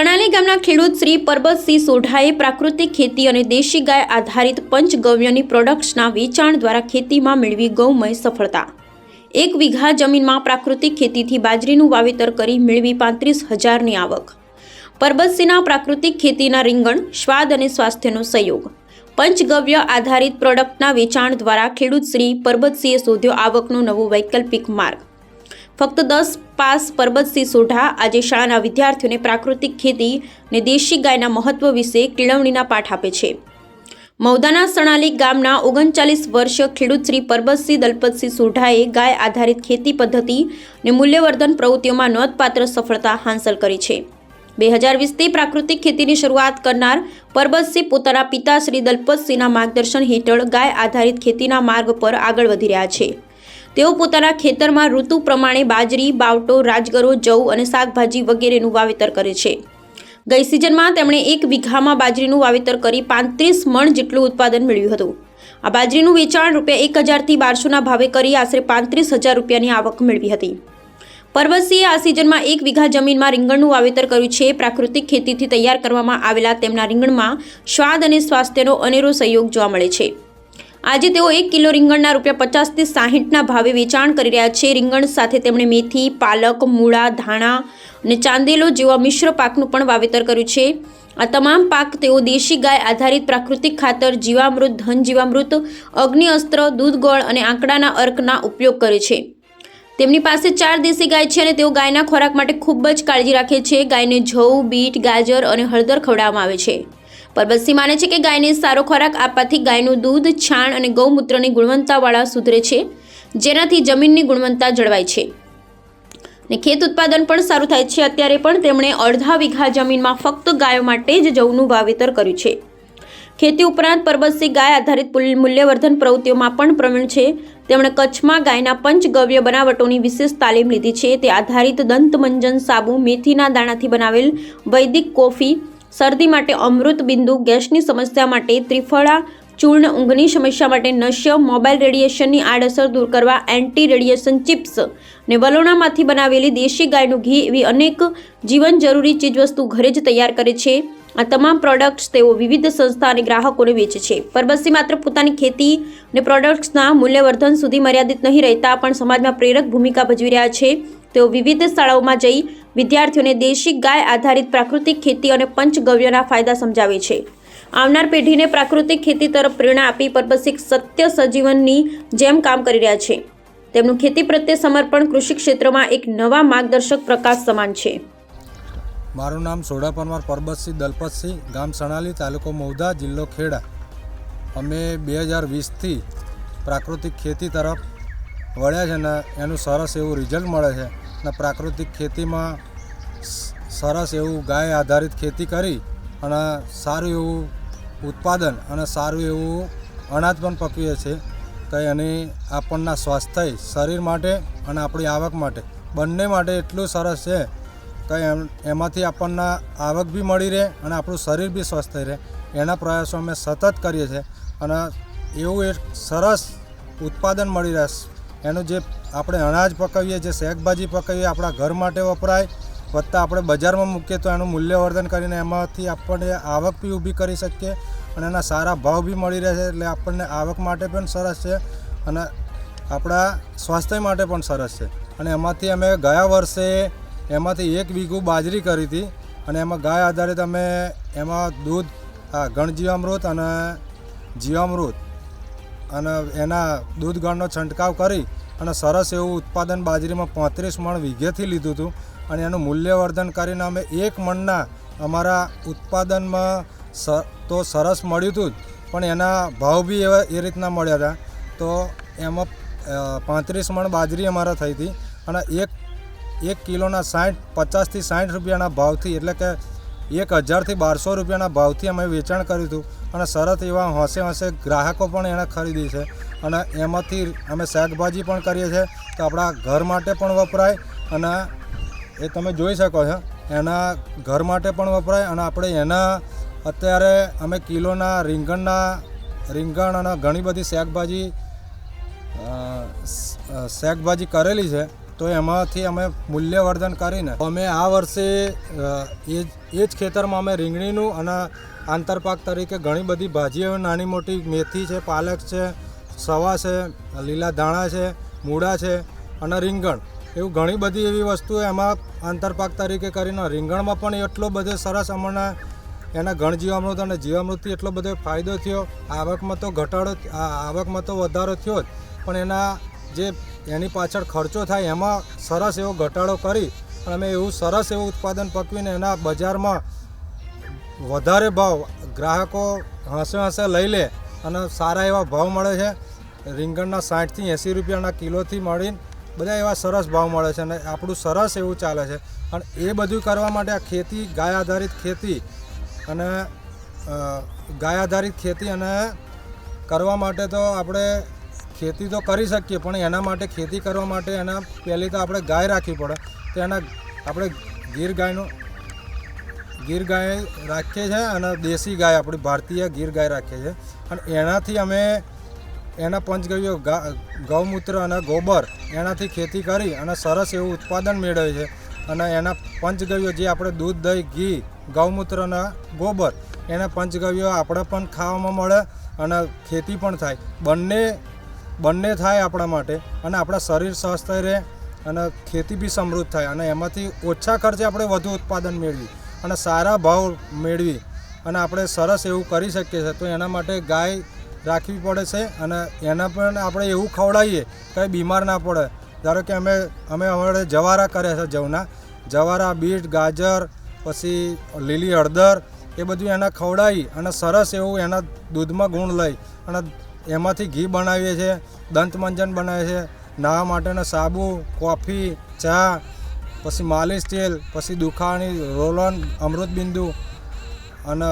સણાલી ગામના ખેડૂત શ્રી પરબતસિંહ સોઢાએ પ્રાકૃતિક ખેતી અને દેશી ગાય આધારિત પંચગવ્યની પ્રોડક્ટ્સના વેચાણ દ્વારા ખેતીમાં મેળવી ગૌમય સફળતા. એક વીઘા જમીનમાં પ્રાકૃતિક ખેતીથી બાજરીનું વાવેતર કરી મેળવી પાંત્રીસ હજારની આવક. પરબતસિંહના પ્રાકૃતિક ખેતીના રીંગણ, સ્વાદ અને સ્વાસ્થ્યનો સહયોગ. પંચગવ્ય આધારિત પ્રોડક્ટના વેચાણ દ્વારા ખેડૂત શ્રી પરબતસિંહે શોધ્યો આવકનો નવો વૈકલ્પિક માર્ગ. ફક્ત દસ પાસ પરબતસિંહ સોઢા આજે શાળાના વિદ્યાર્થીઓને પ્રાકૃતિક ખેતી અને દેશી ગાયના મહત્વ વિશે કેળવણીના પાઠ આપે છે. મૌદાના સણાલી ગામના ઓગણચાલીસ વર્ષીય ખેડૂત શ્રી પરબતસિંહ દલપતસિંહ સોઢાએ ગાય આધારિત ખેતી પદ્ધતિ અને મૂલ્યવર્ધન પ્રવૃત્તિઓમાં નોંધપાત્ર સફળતા હાંસલ કરી છે. બે હજાર વીસથી પ્રાકૃતિક ખેતીની શરૂઆત કરનાર પરબતસિંહ પોતાના પિતા શ્રી દલપતસિંહના માર્ગદર્શન હેઠળ ગાય આધારિત ખેતીના માર્ગ પર આગળ વધી રહ્યા છે. તેઓ પોતાના ખેતરમાં ઋતુ પ્રમાણે બાજરી, બાવટો, રાજગરો, જવ અને શાકભાજી વગેરેનું વાવેતર કરે છે. ગઈ સિઝનમાં તેમણે એક વીઘામાં બાજરીનું વાવેતર કરી પાંત્રીસ મણ જેટલું ઉત્પાદન મેળવ્યું હતું. આ બાજરીનું વેચાણ રૂપિયા એક હજારથી બારસોના ભાવે કરી આશરે પાંત્રીસ હજાર રૂપિયાની આવક મેળવી હતી. પર્વતસિંહે આ સિઝનમાં એક વીઘા જમીનમાં રીંગણનું વાવેતર કર્યું છે. પ્રાકૃતિક ખેતીથી તૈયાર કરવામાં આવેલા તેમના રીંગણમાં સ્વાદ અને સ્વાસ્થ્યનો અનેરો સહયોગ જોવા મળે છે. આજે તેઓ એક કિલો રીંગણના રૂપિયા પચાસથી સાહીઠના ભાવે વેચાણ કરી રહ્યા છે. રીંગણ સાથે તેમણે મેથી, પાલક, મૂળા, ધાણા અને ચાંદેલો જેવા મિશ્ર પાકનું પણ વાવેતર કર્યું છે. આ તમામ પાક તેઓ દેશી ગાય આધારિત પ્રાકૃતિક ખાતર, જીવામૃત ધન જીવામૃત અગ્નિ અસ્ત્ર દૂધ ગોળ અને આંકડાના અર્કના ઉપયોગ કરે છે. તેમની પાસે ચાર દેશી ગાય છે અને તેઓ ગાયના ખોરાક માટે ખૂબ જ કાળજી રાખે છે. ગાયને જવ, બીટ, ગાજર અને હળદર ખવડાવવામાં આવે છે. પરબતસિંહ માને છે કે ગાયને સારો ખોરાક આપવાથી ગાયનું દૂધ, છાણ અને ગૌમૂત્રની ગુણવત્તાવાળા સુધરે છે, જેનાથી જમીનની ગુણવત્તા જળવાય છે. ને ખેત ઉત્પાદન પણ સારું થાય છે. અત્યારે પણ તેમણે અડધા વીઘા જમીનમાં ફક્ત ગાયો માટે જ જવનું વાવેતર કર્યું છે. ખેતી ઉપરાંત પરબતસિંહ ગાય આધારિત મૂલ્યવર્ધન પ્રવૃત્તિઓમાં પણ પ્રવીણ છે. તેમણે કચ્છમાં ગાયના પંચગવ્ય બનાવટોની વિશેષ તાલીમ લીધી છે. તે આધારિત દંતમંજન સાબુ, મેથીના દાણાથી બનાવેલ વૈદિક કોફી, શરદી માટે અમૃત બિંદુ, ગેસની સમસ્યા માટે ત્રિફળા, ચૂર્ણ ઊંઘની સમસ્યા માટે નશ્ય મોબાઈલ રેડિયેશનની આડઅસર દૂર કરવા એન્ટી રેડિયેશન ચિપ્સ ને વલોણામાંથી બનાવેલી દેશી ગાયનું ઘી એવી અનેક જીવન જરૂરી ચીજવસ્તુ ઘરે જ તૈયાર કરે છે. આ તમામ પ્રોડક્ટ્સ તેઓ વિવિધ સંસ્થા અને ગ્રાહકોને વેચે છે. પરબસી માત્ર પોતાની ખેતી અને પ્રોડક્ટ્સના મૂલ્યવર્ધન સુધી મર્યાદિત નહીં રહેતા પણ સમાજમાં પ્રેરક ભૂમિકા ભજવી રહ્યા છે. તેઓ વિવિધ શાળાઓમાં જઈ વિદ્યાર્થીઓને દેશી ગાય આધારિત પ્રાકૃતિક ખેતી અને પંચગવ્યના ફાયદા સમજાવે છે. આવનાર પેઢીને પ્રાકૃતિક ખેતી તરફ પ્રેરણા આપી પરબતસિંહ સત્ય સજીવનની જેમ કામ કરી રહ્યા છે. તેમનું ખેતી પ્રત્યે સમર્પણ કૃષિ ક્ષેત્રમાં એક નવા માર્ગદર્શક પ્રકાશ સમાન છે. મારું નામ સોઢા પરમાર પરબતસિંહ દલપતસિંહ, ગામ સણાલી, તાલુકો મૌદા જિલ્લો ખેડા. અમે બે હજાર વીસથી પ્રાકૃતિક ખેતી તરફ વળ્યા છે અને એનું સરસ એવું રિઝલ્ટ મળે છે અને પ્રાકૃતિક ખેતીમાં સરસ એવું ગાય આધારિત ખેતી કરી અને સારું એવું ઉત્પાદન અને સારું એવું અનાજ પણ પકવીએ છીએ તો એની આપણના સ્વાસ્થ્ય, શરીર માટે અને આપણી આવક માટે. બંને માટે એટલું સરસ છે એમ, એમાંથી આપણને આવક બી મળી રહે અને આપણું શરીર બી સ્વસ્થ રહે. એના પ્રયાસો અમે સતત કરીએ છીએ અને એવું એક સરસ ઉત્પાદન મળી રહે. એનું જે આપણે અનાજ પકવીએ, જે શાકભાજી પકવીએ, આપણા ઘર માટે વપરાય, વત્તા આપણે બજારમાં મૂકીએ તો એનું મૂલ્યવર્ધન કરીને એમાંથી આપણને આવક બી ઊભી કરી શકીએ અને એના સારા ભાવ બી મળી રહે છે એટલે આપણને આવક માટે પણ સરસ છે અને આપણા સ્વાસ્થ્ય માટે પણ સરસ છે. અને એમાંથી અમે ગયા વર્ષે એમાંથી એક વીઘું બાજરી કરી હતી અને એમાં ગાય આધારિત અમે એમાં દૂધ આ ગણજીવામૃત અને જીવામૃત અને એના દૂધ ગણનો છંટકાવ કરી અને સરસ એવું ઉત્પાદન બાજરીમાં પાંત્રીસ મણ વીઘેથી લીધું હતું અને એનું મૂલ્યવર્ધન કરીને અમે એક મણના અમારા ઉત્પાદનમાં સ, તો સરસ મળ્યું હતું જ. પણ એના ભાવ બી એવા એ રીતના મળ્યા હતા. તો એમાં પાંત્રીસ મણ બાજરી અમારા થઈ હતી અને એક એક કિલોના સાઠ પચાસથી સાઠ રૂપિયાના ભાવથી, એટલે કે એક હજારથી બારસો રૂપિયાના ભાવથી અમે વેચાણ કર્યું હતું. અને સરત એવા હોંશે હોંશે ગ્રાહકો પણ એણે ખરીદી છે. અને એમાંથી અમે શાકભાજી પણ કરીએ છીએ. તો આપણા ઘર માટે પણ વપરાય અને એ તમે જોઈ શકો છો, એના ઘર માટે પણ વપરાય. અને આપણે એના અત્યારે અમે કિલોના રીંગણના, રીંગણ અને ઘણી બધી શાકભાજી શાકભાજી કરેલી છે. તો એમાંથી અમે મૂલ્યવર્ધન કરીને અમે આ વર્ષે એ જ એ જ ખેતરમાં અમે રીંગણીનું અને આંતરપાક તરીકે ઘણી બધી ભાજીઓ, નાની મોટી મેથી છે, પાલક છે, સવા છે, લીલા ધાણા છે, મૂળા છે અને રીંગણ. એવું ઘણી બધી એવી વસ્તુઓ એમાં આંતરપાક તરીકે કરીને રીંગણમાં પણ એટલો બધો સરસ અમને એના ઘણ જીવામૃત અને જીવામૃતથી એટલો બધો ફાયદો થયો. આવકમાં તો ઘટાડો આવકમાં તો વધારો થયો જ. પણ એના જે એની પાછળ ખર્ચો થાય એમાં સરસ એવો ઘટાડો કરી અને અમે એવું સરસ એવું ઉત્પાદન પકવીને એના બજારમાં વધારે ભાવ ગ્રાહકો હસે હસે લઈ લે અને સારા એવા ભાવ મળે છે. રીંગણના સાઠથી એંસી રૂપિયાના કિલોથી મળીને બધા એવા સરસ ભાવ મળે છે અને આપણું સરસ એવું ચાલે છે. અને એ બધું કરવા માટે આ ખેતી ગાય આધારિત ખેતી અને ગાય આધારિત ખેતી અને કરવા માટે તો આપણે ખેતી તો કરી શકીએ, પણ એના માટે ખેતી કરવા માટે એના પહેલી તો આપણે ગાય રાખવી પડે. તો એના આપણે ગીર ગાયનું, ગીર ગાય રાખીએ છીએ અને દેશી ગાય, આપણી ભારતીય ગીર ગાય રાખીએ છીએ. અને એનાથી અમે એના પંચગવ્યો ગૌમૂત્ર અને ગોબર એનાથી ખેતી કરી અને સરસ એવું ઉત્પાદન મેળવે છે. અને એના પંચગવ્યો જે આપણે દૂધ, દહીં, ઘી, ગૌમૂત્ર અને ગોબર એના પંચગવ્યો આપણે પણ ખાવામાં મળે અને ખેતી પણ થાય. બંને બંને થાય આપણા માટે અને આપણા શરીર સ્વસ્થ રહે અને ખેતી બી સમૃદ્ધ થાય અને એમાંથી ઓછા ખર્ચે આપણે વધુ ઉત્પાદન મેળવી અને સારા ભાવ મેળવી અને આપણે સરસ એવું કરી શકીએ છીએ. તો એના માટે ગાય રાખવી પડે છે અને એના પણ આપણે એવું ખવડાવીએ કંઈ બીમાર ના પડે. ધારો કે અમે અમે અમારે જવારા કર્યા છે જવના. જવારા, બીટ, ગાજર, પછી લીલી હળદર એ બધું એના ખવડાવી અને સરસ એવું એના દૂધમાં ગુણ લઈ અને એમાંથી ઘી બનાવીએ છીએ દંતમંજન બનાવીએ છીએ નાહવા માટેના સાબુ, કોફી, ચા, પછી માલિશ તેલ, પછી દુખાવાની રોલન અમૃતબિંદુ અને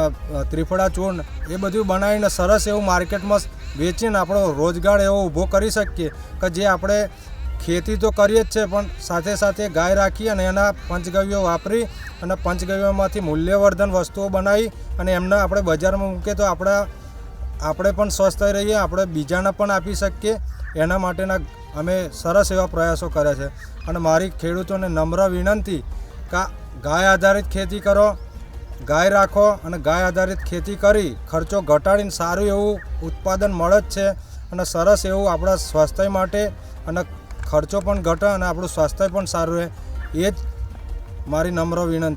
ત્રિફળા ચૂર્ણ, એ બધું બનાવીને સરસ એવું માર્કેટમાં વેચીને આપણો રોજગાર એવો ઊભો કરી શકીએ કે જે આપણે ખેતી તો કરીએ જ છે, પણ સાથે સાથે ગાય રાખી અને એના પંચગવ્યો વાપરી અને પંચગવ્યોમાંથી મૂલ્યવર્ધન વસ્તુઓ બનાવી અને એમને આપણે બજારમાં મૂકીએ તો આપણા આપણે પણ સ્વસ્થ રહીએ, આપણે બીજાને પણ આપી શકીએ. એના માટેના અમે સરસ એવા પ્રયાસો કર્યા છે. અને મારી ખેડૂતોને નમ્ર વિનંતી કે ગાય આધારિત ખેતી કરો, ગાય રાખો અને ગાય આધારિત ખેતી કરી ખર્ચો ઘટાડીને સારું એવું ઉત્પાદન મળે જ છે. અને સરસ એવું આપણા સ્વાસ્થ્ય માટે અને ખર્ચો પણ ઘટે અને આપણું સ્વાસ્થ્ય પણ સારું રહે. એ જ મારી નમ્ર વિનંતી.